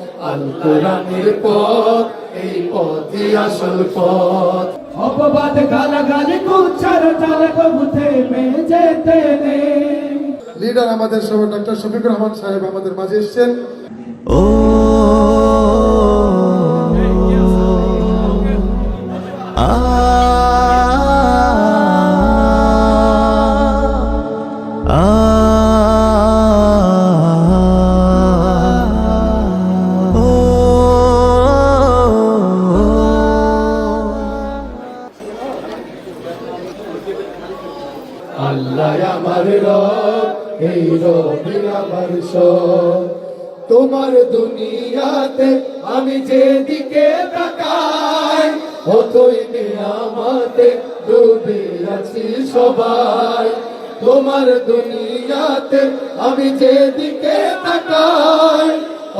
আল কোরআনের পথ এই পথই আসল পথ। অপবাদ গালাগালি কুচ্ছার চালে প্রভু থেমে যেতে নেই লিডার আমাদের সহ ডাক্তার শফিকুর রহমান সাহেব আমাদের মাঝে এসেছেন। ও সবাই, তোমার দুনিয়াতে আমি যেদিকে তাকাই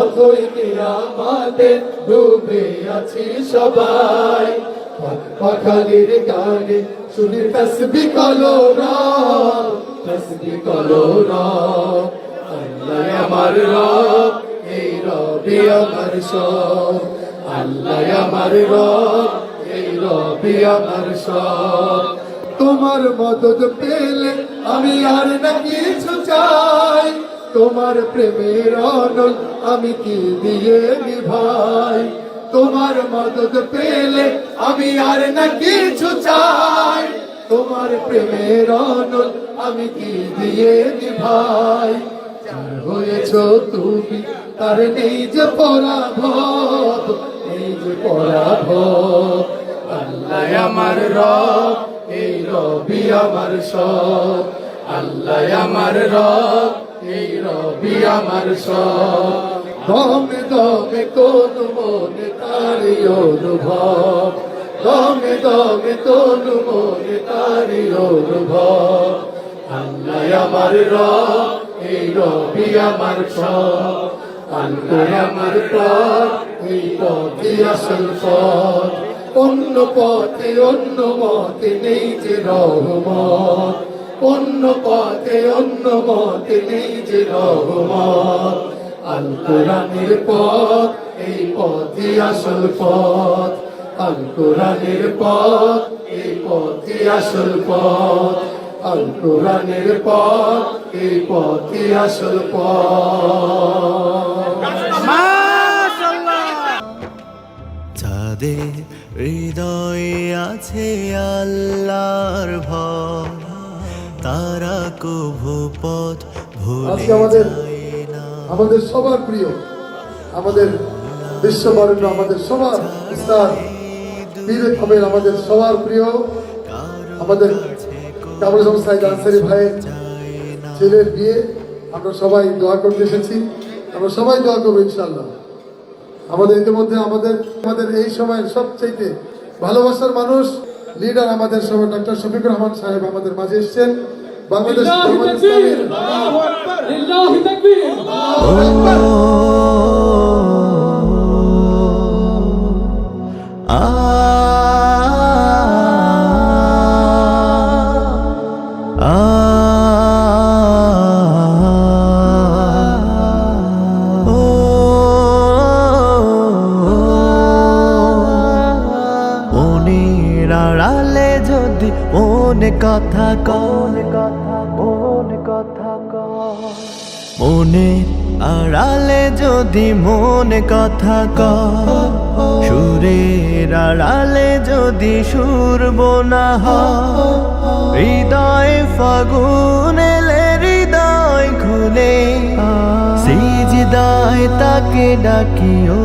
অতই নিয়ামাতে ডুবে আছি সবাই। পাখালির গানে শুনি তসবি কলো রাম তসবি কলো রাম আল্লাহ আমার রব, এই রবি আমার সব। আল্লাহ আমার রব, এই রবি আমার সব। তোমার মদত পেলে আমি আর না কিছু চাই। তোমার প্রেমের অনল আমি কি দিয়ে নিভাই? তোমার মদত পেলে আমি আর না কিছু চাই। তোমার প্রেমের অনল আমি কি দিয়ে নিভাই? যার হয়েছ তুমি তার নেই যে পরাভব নেই যে পরাভব, আল্লাহ আমার রব। এই রবি আমার সব। আল্লাহ আমার রব, এই রবি আমার সব। দমে দমে কোন মনে তারি অনুভব। দমে দমে কোন মনে তারি অনুভব। আল্লাহ আমার রব, এই রবি আমার সব। আল্লাহ আমার পথ এই পথই আসল পথ। অন্য পথে অন্য মতে নেই যে রহমত। অন্য পথে অন্য মতে নেই যে রহমত। আল কোরআনের পথ এই পথই আসল পথ। আল কোরআনের পথ এই পথই আসল পথ। আল কোরআনের পথ এই পথই আসল পথ। হৃদয়ে আছে আল্লাহর ভয়। তারা কভু পথ ভুলে আমাদের আমাদের সবার প্রিয় আমাদের বিশ্ববরেণ্য আমাদের সবার উস্তাদ পীর হবেন আমাদের সবার প্রিয়। আমাদের আজম সাইদ আনসারি ভাইয়ের ছেলের বিয়ে আমরা সবাই দোয়া করতে এসেছি। আমরা সবাই দোয়া করব ইনশাল্লাহ আমাদের ইতিমধ্যে আমাদের আমাদের এই সময়ের সবচেয়ে ভালোবাসার মানুষ লিডার আমাদের সবাই ডক্টর শফিক রহমান সাহেব আমাদের মাঝে এসছেন। বাংলাদেশ মনের আড়ালে যদি মনে কথা কন কথা মনে কথা মনের আড়ালে যদি মনে কথা ক সুরের আড়ালে যদি সুর বোনা হৃদয় ফাগুন হৃদয় খুলে, সিজদায় তাকে ডাকিও।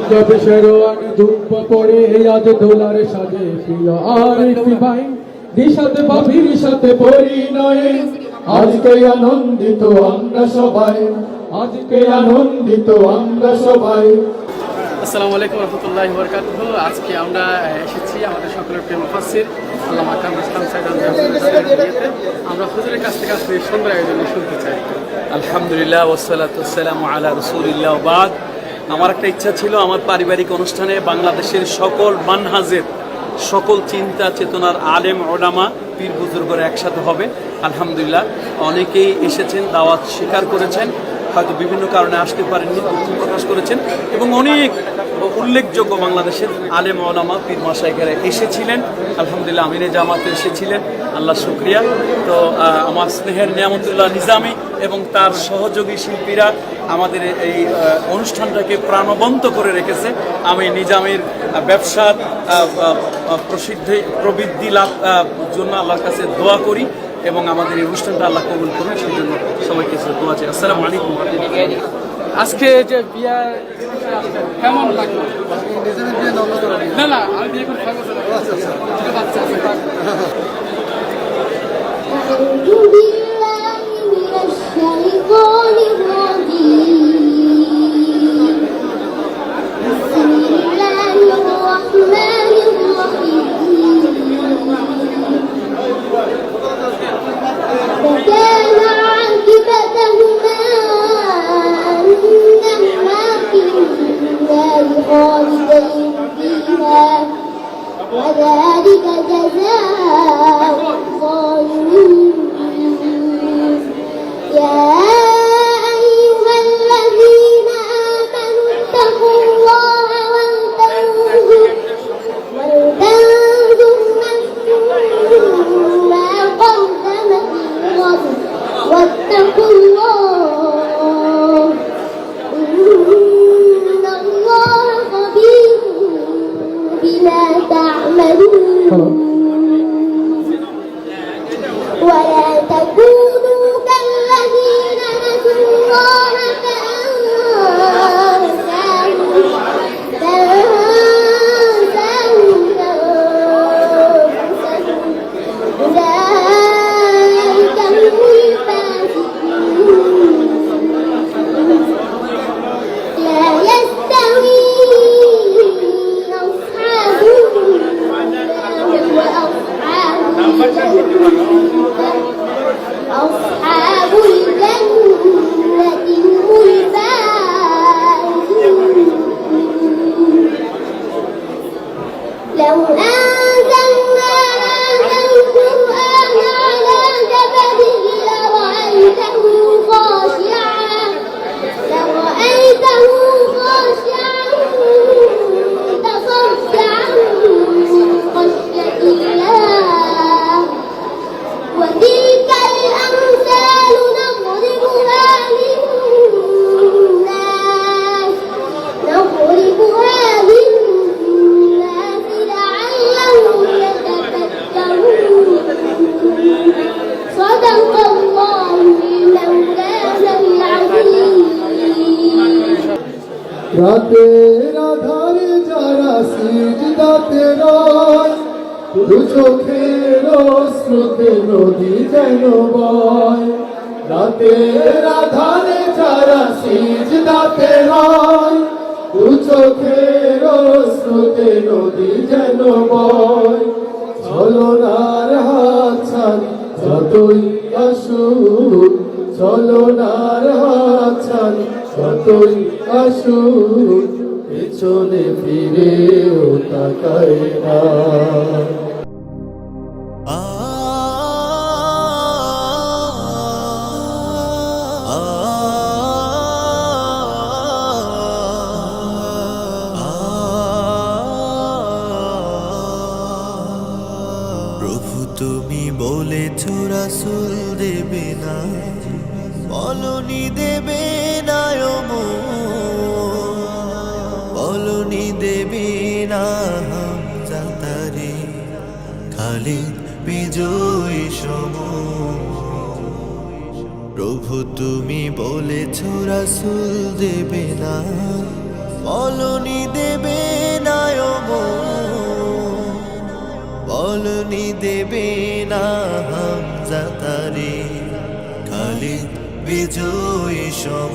পাঞ্জাবে ধূপ পড়ে আজ দোলার সাজে প্রিয় আরিফি ভাই দিশাতে বাবির সাথে পরিণয়ে আজকে আনন্দিত আমরা সবাই আজকে আনন্দিত আমরা সবাই। আসসালামু আলাইকুম রহমতুল্লাহ বরকাতুহ। আজকে আমরা এসেছি আমাদের সকলের প্রেম আল্লামা ইসলাম আমরা হুজুরের কাছ থেকে এই সুন্দর আয়োজন শুনতে চাই। আলহামদুলিল্লাহ ওসালাতাম আলা রসুলিল্লাহ বাদ। আমার একটা ইচ্ছা ছিল আমার পারিবারিক অনুষ্ঠানে বাংলাদেশের সকল মানহাজের সকল চিন্তা চেতনার আলেম ওডামা পীর বুজুর্গরা একসাথে হবে। আলহামদুলিল্লাহ, অনেকেই এসেছেন, দাওয়াত স্বীকার করেছেন, হয়তো বিভিন্ন কারণে আসতে পারেননি প্রকাশ করেছেন, এবং অনেক উল্লেখযোগ্য বাংলাদেশের আলে ওলামা পীর মাসাইকারা এসেছিলেন। আলহামদুলিল্লাহ আমিরে জামাতে এসেছিলেন। আল্লাহ শুক্রিয়া। তো আমার স্নেহের নিয়ামতুল্লাহ নিজামি এবং তার সহযোগী শিল্পীরা আমাদের এই অনুষ্ঠানটাকে প্রাণবন্ত করে রেখেছে। আমি নিজামের ব্যবসার প্রসিদ্ধি, প্রবৃদ্ধি লাভ জন্য আল্লাহর কাছে দোয়া করি এবং আমাদের এই অনুষ্ঠানটা আল্লাহ কবুল করুন সেই জন্য সবাইকে দোয়া চাই। আসসালামু আলাইকুম। আজকে যে বিয়া কেমন লাগল? না? না আমি বিয়ে করে থাকব আচ্ছা আচ্ছা। বাচ্চা আছে। again. Deus. দু চোখের স্রোতে নদী যেন বয়। রাতের আধারে যারা সিজদাতে রয়, দু চোখের স্রোতে নদী যেন বয়। ছলনার হাত ছাড়ি যতই আসুক চলনার হাত ছাড়ি যতই আসুক। পেছনে ফিরেও তাকায় না। বলনি দেবে না যাতারে খালিদ বিজয় সম। প্রভু তুমি বলেছ রাসুল দেবে না, বলনি দেবে না বলনি দেবে না হামজা তারে খালিদ বিজয় সম।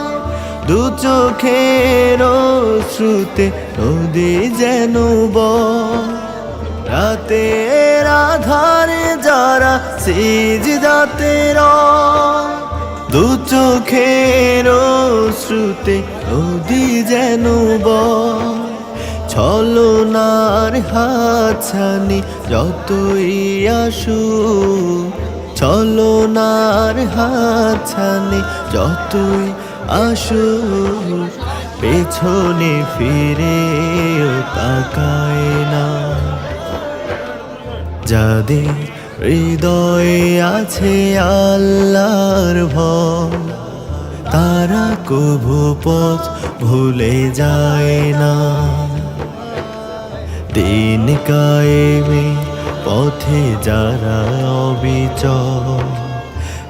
দু চোখের শ্রুতে নদী যেন বয়। রাতের আধারে যারা সেজ দাতে দু চোখের শ্রুতে নদী যেন ছলনার হাতছানি যতই আসু ছলনার হাতছানি যতই আসু, পেছনে ফিরে তাকায় না। যাদের হৃদয়ে আছে আল্লাহর ভয়, তারা কভু পথ ভুলে যায় না। দিন কায়েমে পথে যারা অবিচল,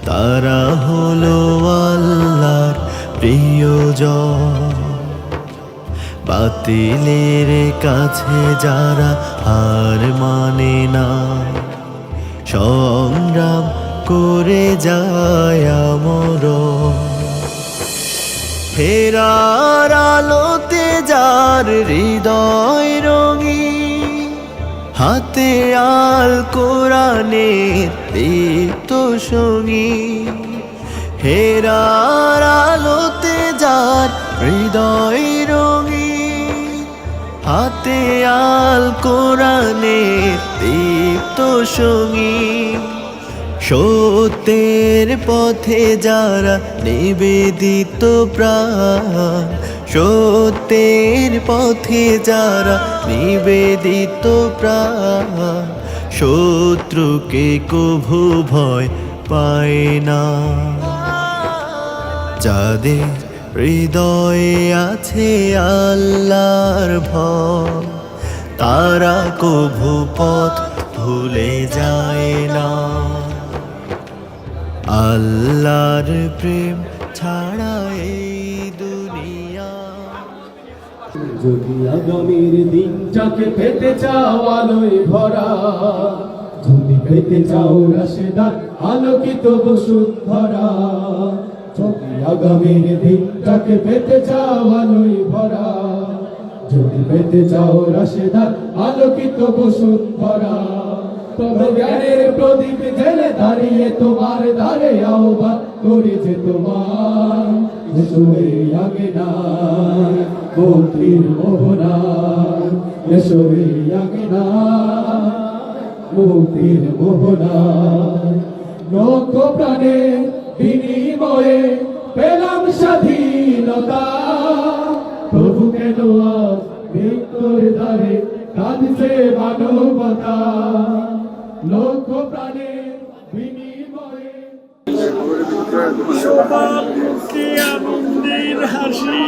তারা হলো আল্লাহর প্রিয়জন, বাতিলের কাছে যারা হার মানে না। সংগ্রাম করে যায় আমর ফেরার আলোতে যার হৃদয় রঙি হাতে আল কোরআনের দীপ্ত সঙ্গী। হেরার আলোতে হৃদয় রঙি হাতে আল কোরআনে দীপ্ত সঙ্গী সত্যের পথে যারা নিবেদিত প্রাণ, সত্যের পথে যারা নিবেদিত প্রাণ। শত্রুকে কভু ভয় পায় না। যাদের হৃদয়ে আছে আল্লাহর ভয়। তারা কভু পথ ভুলে যায় না। আল্লাহর প্রেম ছাড়া এই দুনিয়া। যদি আগামীর দিনটাকে পেতে চাও আলোয় ভরা, যদি পেতে চাও রাশেদার আলোকিত বসুন্ধরা যদি আগামীর দিনটাকে পেতে চাও আলোয় ভরা। যদি পেতে চাও রাশেদার, আলোকিত বসুন্ধরা তবে জ্ঞানের প্রদীপ জেলে দাঁড়িয়ে তোমার দ্বারে আহ্বান করেছে তোমার। আগে না মুক্তির মোহনা আগে না মুক্তির মোহনা স্বাধীনতা। প্রভু কেন মৃত্যুর দ্বারে কাঁদছে মানবতা? লক্ষ প্রাণে আনন্দের হাসি।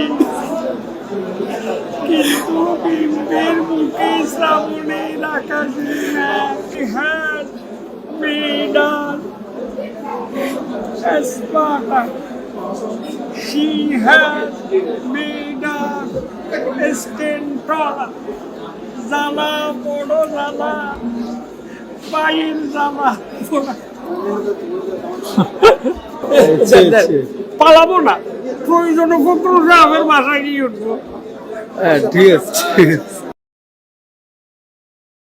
কিন্তু বিম্বের মুখে শ্রাবণের আকাশে. She has made a stentora. জ্বালা বড় জ্বালা পায়ের জ্বালা পালাবো না প্রয়োজনে ফকরুল সাহেবের বাসায় গিয়ে উঠবো হ্যাঁ ঠিক আছে